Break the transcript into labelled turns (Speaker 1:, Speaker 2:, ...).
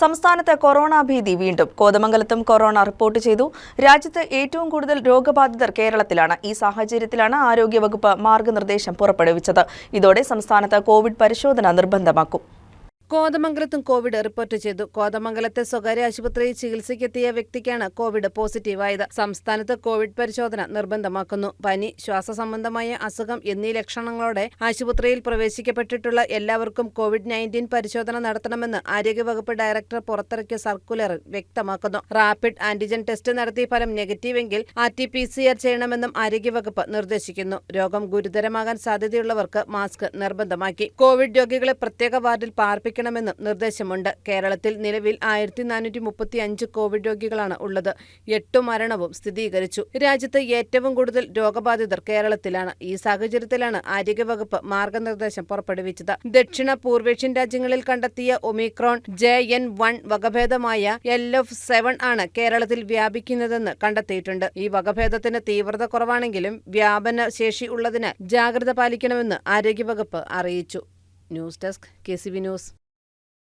Speaker 1: സംസ്ഥാനത്ത് കൊറോണ ഭീതി വീണ്ടും. കോതമംഗലത്തും കൊറോണ റിപ്പോർട്ട് ചെയ്തു. രാജ്യത്ത് ഏറ്റവും കൂടുതൽ രോഗബാധിതർ കേരളത്തിലാണ്. ഈ സാഹചര്യത്തിലാണ് ആരോഗ്യവകുപ്പ് മാർഗനിർദ്ദേശം പുറപ്പെടുവിച്ചത്. ഇതോടെ സംസ്ഥാനത്ത് കോവിഡ് പരിശോധന നിർബന്ധമാക്കും.
Speaker 2: കോതമംഗലത്തും കോവിഡ് റിപ്പോർട്ട് ചെയ്തു. കോതമംഗലത്തെ സ്വകാര്യ ആശുപത്രിയിൽ ചികിത്സയ്ക്കെത്തിയ വ്യക്തിക്കാണ് കോവിഡ് പോസിറ്റീവായത്. സംസ്ഥാനത്ത് കോവിഡ് പരിശോധന നിർബന്ധമാക്കുന്നു. പനി ശ്വാസ സംബന്ധമായ അസുഖം എന്നീ ലക്ഷണങ്ങളോടെ ആശുപത്രിയിൽ പ്രവേശിക്കപ്പെട്ടിട്ടുള്ള എല്ലാവർക്കും കോവിഡ് നയന്റീൻ പരിശോധന നടത്തണമെന്ന് ആരോഗ്യവകുപ്പ് ഡയറക്ടർ പുറത്തിറക്കിയ സർക്കുലറിൽ വ്യക്തമാക്കുന്നു. റാപ്പിഡ് ആന്റിജൻ ടെസ്റ്റ് നടത്തി ഫലം നെഗറ്റീവെങ്കിൽ R T P C R ചെയ്യണമെന്നും ആരോഗ്യവകുപ്പ് നിർദ്ദേശിക്കുന്നു. രോഗം ഗുരുതരമാകാൻ സാധ്യതയുള്ളവർക്ക് മാസ്ക് നിർബന്ധമാക്കി. കോവിഡ് രോഗികളെ പ്രത്യേക വാർഡിൽ പാർപ്പിക്കണമെന്നും നിർദ്ദേശമുണ്ട്. കേരളത്തിൽ നിലവിൽ ആയിരത്തി നാനൂറ്റി മുപ്പത്തി അഞ്ച് കോവിഡ് രോഗികളാണ് ഉള്ളത്. എട്ടു മരണവും സ്ഥിരീകരിച്ചു. രാജ്യത്ത് ഏറ്റവും കൂടുതൽ രോഗബാധിതർ കേരളത്തിലാണ്. ഈ സാഹചര്യത്തിലാണ് ആരോഗ്യവകുപ്പ് മാർഗനിർദ്ദേശം പുറപ്പെടുവിച്ചത്. ദക്ഷിണ പൂർവേഷ്യൻ രാജ്യങ്ങളിൽ കണ്ടെത്തിയ ഒമിക്രോൺ ജെ എൻ വൺ വകഭേദമായ എൽ എഫ് സെവൻ ആണ് കേരളത്തിൽ വ്യാപിക്കുന്നതെന്ന് കണ്ടെത്തിയിട്ടുണ്ട്. ഈ വകഭേദത്തിന് തീവ്രത കുറവാണെങ്കിലും വ്യാപന ശേഷി ഉള്ളതിനാൽ ജാഗ്രത പാലിക്കണമെന്ന് ആരോഗ്യവകുപ്പ് അറിയിച്ചു. News desk K C V news.